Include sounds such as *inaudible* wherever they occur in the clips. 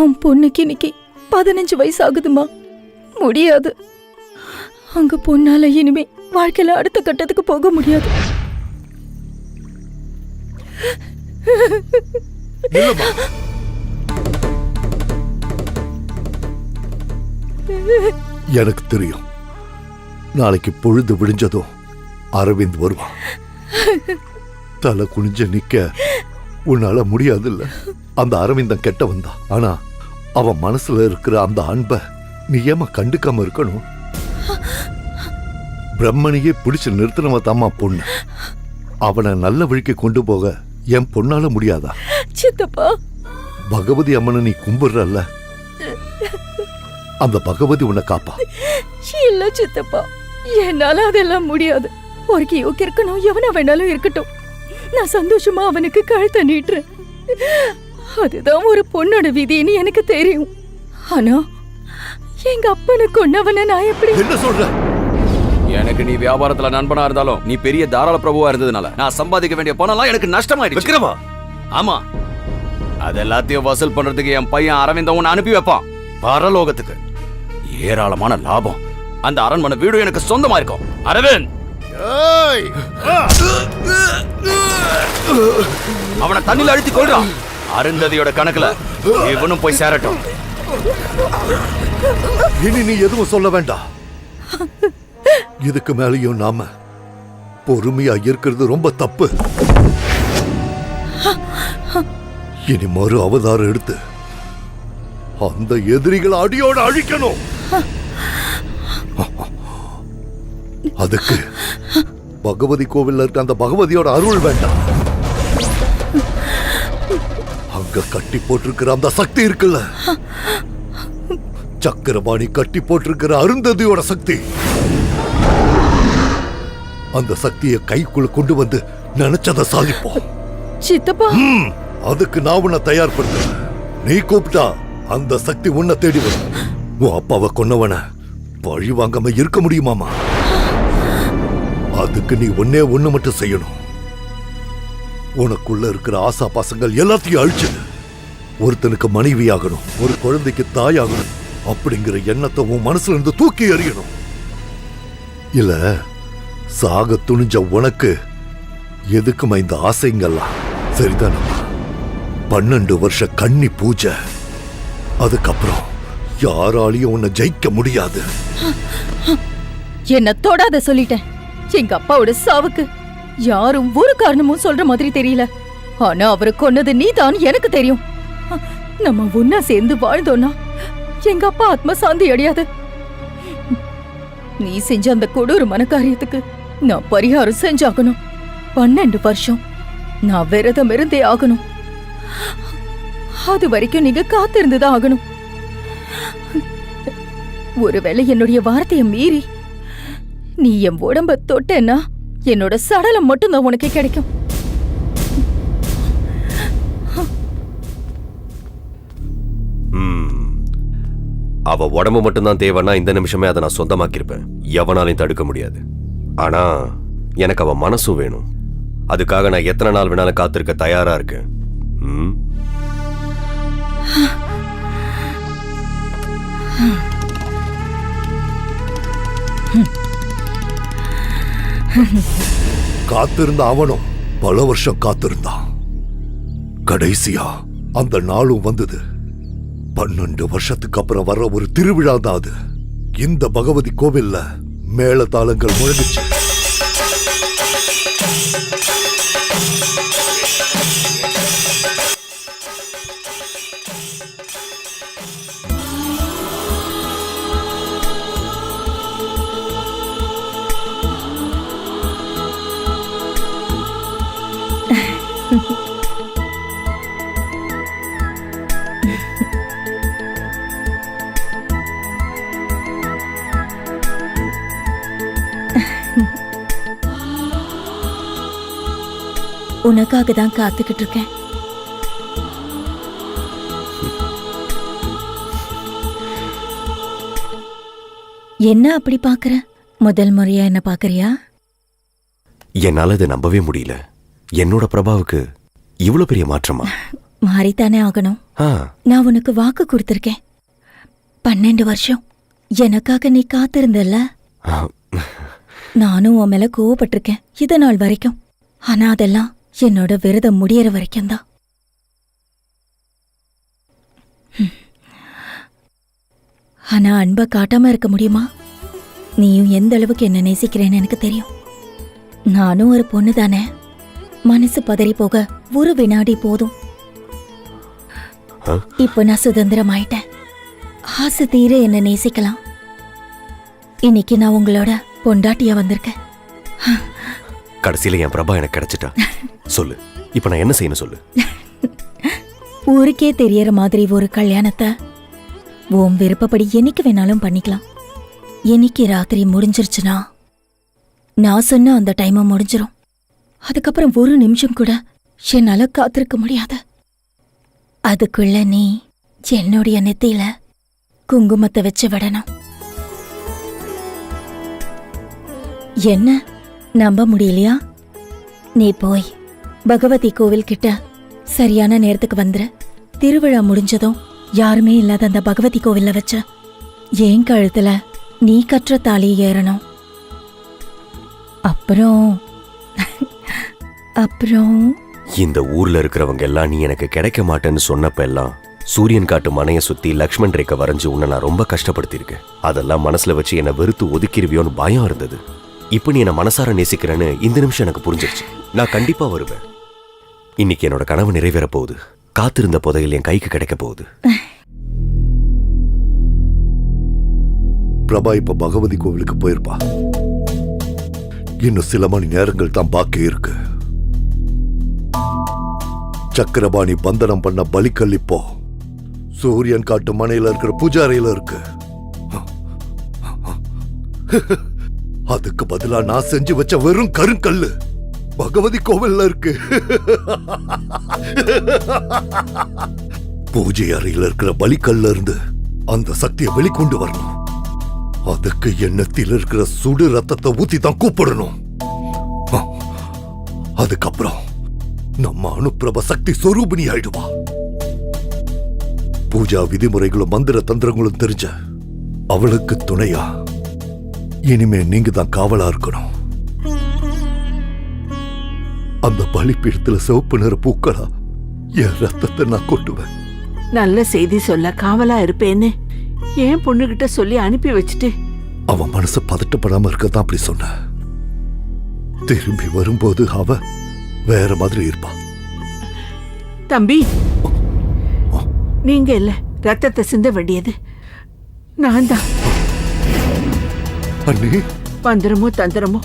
உன் பொண்ணுக்கு இன்னைக்கு பதினஞ்சு வயசு ஆகுதுமா முடியாது. அங்க பொண்ணால இனிமே வாழ்க்கையில அடுத்த கட்டத்துக்கு போக முடியாது. எனக்கு தெரியும். நாளைக்கு பொழுது விடிஞ்சதும் அரவிந்த் வருவான். தலை குனிஞ்ச நிக்க உன்னால முடியாதுல்ல. அந்த அரவிந்தன் கெட்ட வந்தா ஆனா அவன் மனசுல இருக்கிற அந்த அன்பை நீ ஏமா கண்டுக்காம இருக்கணும்? பிரம்மனையே பிடிச்சு நிறுத்தினவன் தாம்மா பொண்ணு. அவனை நல்ல வழிக்கு கொண்டு போக என் பொண்ணால முடியாதா? சித்தப்பா. பகவதி அம்மனை நீ கும்பிடுறல்ல? அந்த பகவதி உன்னை காப்பா. இல்ல சித்தப்பா. என்னால அதெல்லாம் முடியாது. ஒரு யோக்கு இருக்கணும் எவன வேணாலும் இருக்கட்டும். நான் சந்தோஷமா அவனுக்கு கழுத்தை நீட்டுறேன். அதுதான் ஒரு பொண்ணோட விதின்னு எனக்கு தெரியும். ஆனா எங்க அப்பனை கொன்னவன நான் எப்படி என்ன சொல்ற? எனக்கு நீ வியாபாரத்துல நண்பனா இருந்தாலும் நீ பெரிய தாராள பிரபுவா இருந்ததுனால நான் சம்பாதிக்க வேண்டிய பணம்லாம் எனக்கு நஷ்டமாயிடுச்சு. விக்ரமா? ஆமா. அது எல்லாத்தையும் வசூல் பண்றதுக்கு என் பையன் அரவிந்த உன்னை அனுப்பி வைப்பான். பரலோகத்துக்கு. ஏராளமான லாபம். அந்த அரண்மனை வீடு எனக்கு சொந்தமா இருக்கும். அரவிந்த்! அவனை தண்ணில அழுத்தி கொள்றான் அருந்ததியோட கணக்குல இவனும் போய் சேரட்டும். இனி நீ எதுவும் சொல்ல வேண்டாம். இதுக்கு மேலயும் நாம பொறுமையா இருக்கிறது ரொம்ப தப்பு. இனி மறு அவதாரம் எடுத்து அந்த எதிரிகளை அடியோட அழிக்கணும். அதுக்கு பகவதி கோவில்ல இருக்க அந்த பகவதியோட அருள் வேண்டாம். அங்க கட்டி போட்டிருக்கிற அந்த சக்தி இருக்குல்ல? சக்கரபாணி கட்டி போட்டிருக்கிற அருந்ததியோட சக்தி. அந்த சக்தியை கைக்குள்ள கொண்டு வந்து நினைச்சதை சாதிப்போம். சித்தப்பா. அதுக்கு நான் உன்னை தயார்படுத்துறேன். நீ கூப்பிட்டா அந்த சக்தி உன்னை தேடி வரும். உன் அப்பாவை கொன்னவன பழி வாங்காம இருக்க முடியுமாமா? அதுக்கு நீ ஒன்னே ஒண்ணு மட்டும் செய்யணும். உனக்குள்ள இருக்கிற ஆசா பாசங்கள் எல்லாத்தையும் அழிச்சிடு. ஒருத்தனுக்கு மனைவி ஆகணும் ஒரு குழந்தைக்கு தாயாகணும் அப்படிங்கிற எண்ணத்தை உன் மனசுல இருந்து தூக்கி எறியணும். இல்ல சாக துணிஞ்ச உனக்கு எதுக்குமா இந்த ஆசைங்கெல்லாம் சரிதானம்மா. பன்னெண்டு வருஷ கன்னி பூஜை. அதுக்கப்புறம் யாராலையும் உன்னை ஜெயிக்க முடியாது. என்ன தொடாத சொல்லிட்டேன். எங்க அப்பாவோட சாவுக்கு யாரும் ஒரு காரணமும் சொல்ற மாதிரி தெரியல. ஆனா அவரை கொன்னது நீதான் எனக்கு தெரியும். நம்ம ஒன்னா சேர்ந்து வாழ்ந்தோம்னா எங்க அப்பா ஆத்ம சாந்தி அடையாது. நீ செஞ்ச அந்த கொடூர மனக்காரியத்துக்கு நான் பரிகாரம் செஞ்சாகணும். பன்னெண்டு வருஷம் நான் விரதம் இருந்தே ஆகணும். அது வரைக்கும் நீங்க காத்திருந்துதான் ஆகணும். ஒருவேளை என்னுடைய வார்த்தையை மீறி நீ என் உடம்ப தொட்டேன்னா என்னோட சடலம் மட்டும்தான் உனக்கு கிடைக்கும். அவ உடம்பு மட்டும்தான் தேவைன்னா இந்த நிமிஷமே அதை நான் சொந்தமாக்கியிருப்பேன். எவனாலையும் தடுக்க முடியாது. ஆனா எனக்கு அவ மனசும் வேணும். அதுக்காக நான் எத்தனை நாள் வேணாலும் காத்திருக்க தயாரா இருக்கேன். ம்? காத்திருந்த அவனும் பல வருஷம் காத்திருந்தான். கடைசியா அந்த நாளும் வந்தது. பன்னெண்டு வருஷத்துக்கு அப்புறம் வர ஒரு திருவிழா தான் அது. இந்த பகவதி கோவில்ல மேளதாளங்கள் முழங்குச்சு. உனக்காக தான் காத்துக்கிட்டு இருக்கேன். என்ன அப்படி பாக்குற முதல் முறையா என்ன பாக்குறியா என்னால இதை நம்பவே முடியல. என்னோட பிரபாவுக்கு இவ்வளவு பெரிய மாற்றமா? *laughs* மாறித்தானே ஆகணும். ஆ. நான் உனக்கு வாக்கு கொடுத்திருக்கேன். பன்னெண்டு வருஷம். எனக்காக நீ காத்திருந்தல்ல? ஆ, நானும் உன் மேல கோவப்பட்டிருக்கேன். இது நாள் வரைக்கும். ஆனா அதெல்லாம் என்னோட விரதம் முடியற வரைக்கும் தான் ஆனா அன்பை காட்டாம இருக்க முடியுமா? நீயும் எந்த அளவுக்கு என்ன நேசிக்கிறேன்னு எனக்கு தெரியும். நானும் ஒரு பொண்ணு தானே. மனசு பதறி போக ஒரு வினாடி போதும்? இப்போ நான் சுதந்திரமாயிட்டேன். ஆசை தீர என்ன நேசிக்கலாம். இன்னைக்கு நான் உங்களோட பொண்டாட்டியா வந்திருக்கேன். கடைசியில என் பிரபா எனக்கு கிடைச்சிட்டா *laughs* சொல்லு. இப்ப நான் என்ன செய்யணும் சொல்லு. *laughs* ஊருக்கே தெரியற மாதிரி ஒரு கல்யாணத்தை உன் விருப்பப்படி என்னைக்கு வேணாலும் பண்ணிக்கலாம். என்னைக்கு ராத்திரி முடிஞ்சிருச்சுன்னா நான் சொன்ன அந்த டைமை முடிஞ்சிரும். அதுக்கப்புறம் ஒரு நிமிஷம் கூட என்னால காத்திருக்க முடியாது. அதுக்குள்ள நீ என்னுடைய நெத்தியில குங்குமத்தை வச்சு விடணும். என்ன? நம்ப முடியலையா? நீ போய் பகவதி கோவில் கிட்ட சரியான நேரத்துக்கு வந்துரு. திருவிழா முடிஞ்சதும் யாருமே இல்லாத அந்த பகவதி கோவில்ல வச்ச என் கழுத்துல நீ கற்ற தாலி ஏறணும்? அப்புறம் அப்புறம்? இந்த ஊர்ல இருக்கிறவங்க எல்லாம் நீ எனக்கு கிடைக்க மாட்டேன்னு சொன்னப்ப எல்லாம் சூரியன் காட்டு மனைய சுத்தி லக்ஷ்மண் ரேகை வரைஞ்சு உன்னை நான் ரொம்ப கஷ்டப்படுத்தியிருக்கேன் அதெல்லாம் மனசுல வச்சு என்னை வெறுத்து ஒதுக்கிருவியோன்னு பயம் இருந்தது. இப்போ நீ என்ன மனசார நேசிக்கிறேன்னு இந்த நிமிஷம் எனக்கு புரிஞ்சிருச்சு. நான் கண்டிப்பா வருவேன். இன்னைக்கு என்னோட கனவு நிறைவேற போகுது. காத்திருந்த புதையில் என் கைக்கு கிடைக்க போகுது. பிரபா இப்ப பகவதி கோவிலுக்கு போயிருப்பா. இன்னும் சில மணி நேரங்கள் தான் பாக்கி இருக்கு. சக்கரபாணி பந்தனம் பண்ண பலிக்கல் இப்போ. சூரியன் காட்டு மனையில இருக்கிற பூஜாரையில இருக்கு. அதுக்கு பதிலா நான் செஞ்சு வச்ச வெறும் கருங்கல்லு. பகவதி கோவில்ல இருக்கு. பூஜை அறையில இருக்கிற பலிக்கல்ல இருந்து அந்த சக்தியை வெளிக்கொண்டு வரணும். அதுக்கு எண்ணத்தில் இருக்கிற சுடு ரத்தத்தை ஊத்தி தான் கூப்பிடணும். அதுக்கப்புறம் நம்ம அனுப்பிரப சக்தி சொரூபிணி ஆயிடுவா. பூஜா விதிமுறைகளும் மந்திர தந்திரங்களும் தெரிஞ்ச அவளுக்கு துணையா இனிமே நீங்க தான் காவலா இருக்கணும். அந்த பலிப்பீடத்துல சிவப்பு நிற பூக்களா? என் ரத்தத்தை நான் கொட்டுவேன். நல்ல செய்தி சொல்ல காவலா இருப்பேன்னு ஏன் பொண்ணுகிட்ட சொல்லி அனுப்பி வச்சுட்டு. அவன் மனசு பதட்டப்படாம இருக்கதான் அப்படி சொன்ன. திரும்பி வரும்போது அவ வேற மாதிரி இருப்பா. தம்பி நீங்க இல்ல ரத்தத்தை சிந்த வேண்டியது. நான் தான். அண்ணி. மந்திரமோ தந்திரமோ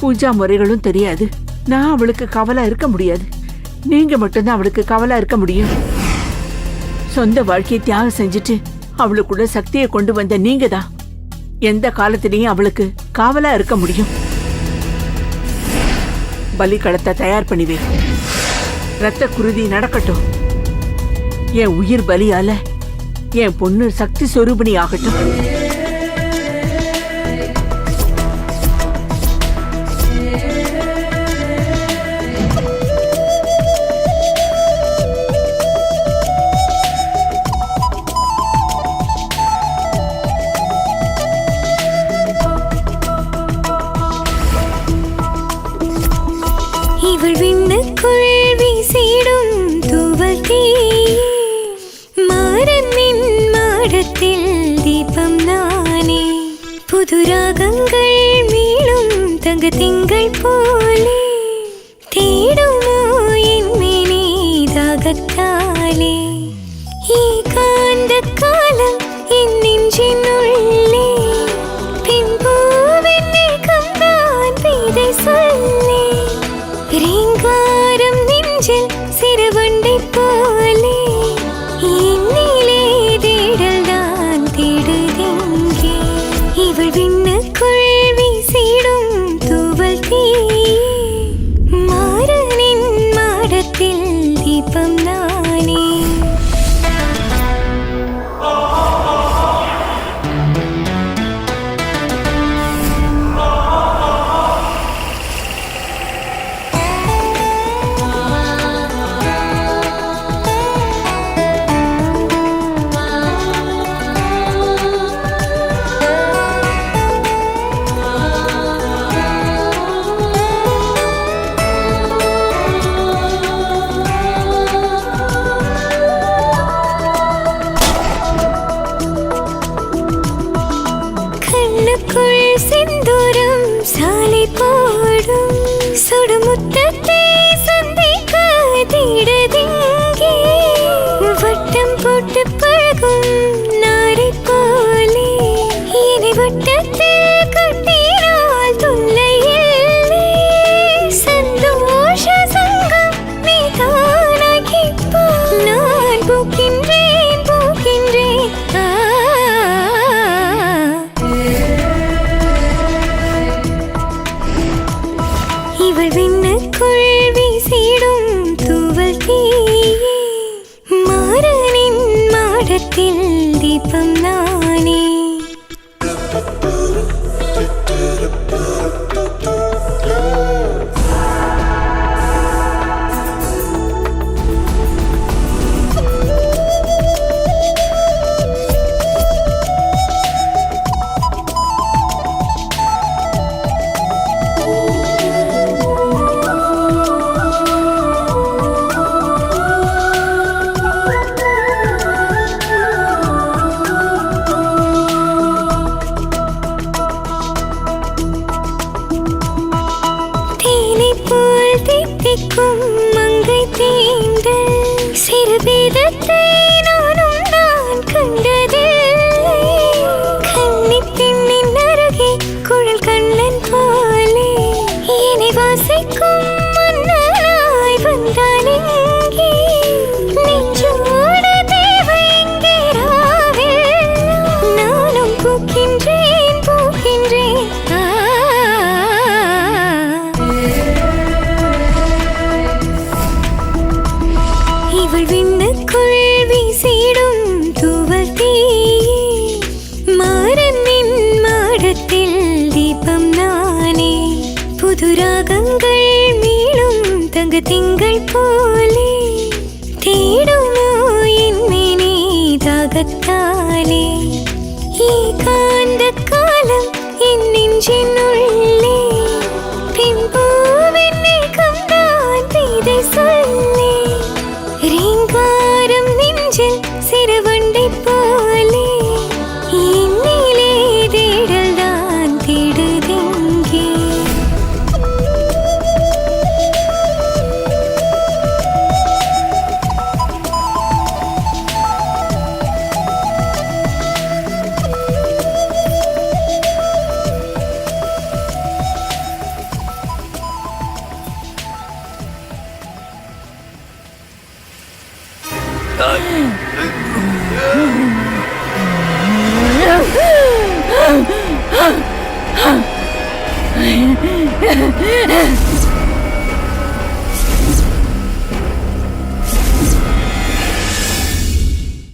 பூஜா முறைகளும் தெரியாது. நான் அவளுக்கு கவலை இருக்க முடியாது. நீங்க மட்டும்தான் அவளுக்கு கவலை இருக்க முடியும். சொந்த வாழ்க்கையை தியாகம் செஞ்சுட்டு அவளுக்குள்ள சக்தியை கொண்டு வந்த நீங்க தான் எந்த காலத்திலையும் அவளுக்கு காவலா இருக்க முடியும். பலிக்களத்தை தயார் பண்ணிவே. ரத்த குருதி நடக்கட்டும். என் உயிர் பலியால என் பொண்ணு சக்தி சொரூபிணி ஆகட்டும். ദീപം